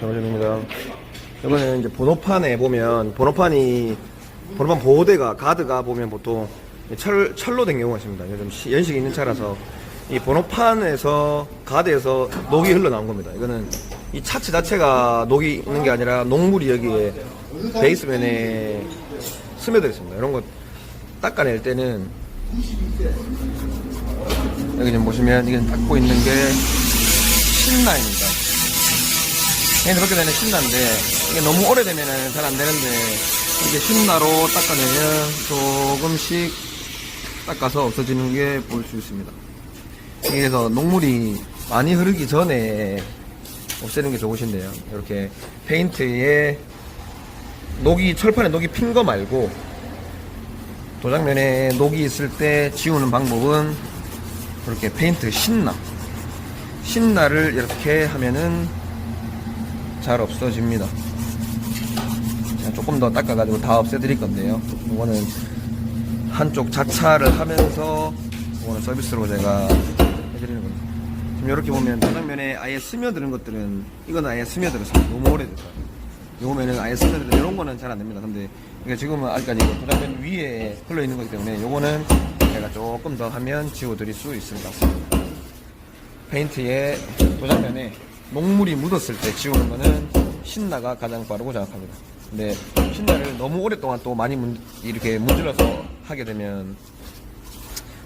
정호준입니다. 이번에는 이제 번호판에 보면 번호판이 번호판 보호대가 가드가 보면 보통 철 철로 된 경우가 있습니다. 요즘 시- 연식이 있는 차라서 이 번호판에서 가드에서 녹이 흘러나온 겁니다. 이거는 이 차체 자체가 녹이 있는 게 아니라 녹물이 여기에 베이스면에 스며들 있습니다. 이런 거 닦아낼 때는 여기 좀 보시면 이게 닦고 있는 게 신라입니다. 얘는 그렇게 되는 신라인데 이게 너무 오래되면 잘 안 되는데 이게 신라로 닦아내면 조금씩 닦아서 없어지는 게 볼 수 있습니다. 그래서 녹물이 많이 흐르기 전에 없애는 게 좋으신데요. 이렇게 페인트에 녹이 철판에 녹이 핀 거 말고 도장면에 녹이 있을 때 지우는 방법은 이렇게 페인트 신나 신나를 이렇게 하면은 잘 없어집니다. 자, 조금 더 닦아가지고 다 없애드릴 건데요. 이거는 한쪽 자차를 하면서 이거는 서비스로 제가 해드리는 겁니다. 지금 이렇게 보면 도장면에 아예 스며드는 것들은 이건 아예 스며들었어요. 너무 오래됐어요. 요거면은 아예 스며들어 이런 거는 잘 안 됩니다. 근데 이게 지금은 아직까지 도장면 위에 흘러 있는 거기 때문에 요거는 제가 조금 더 하면 지워드릴 수 있습니다. 페인트에 도장면에 녹물이 묻었을 때 지우는 거는 신나가 가장 빠르고 정확합니다. 근데 신나를 너무 오랫동안 또 많이 문, 이렇게 문질러서 하게 되면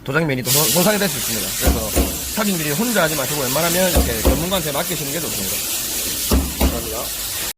도장면이 또 손- 손상이 될 수 있습니다. 그래서 사진들이 혼자 하지 마시고 웬만하면 이렇게 전문가한테 맡기시는 게 좋습니다. 감사합니다.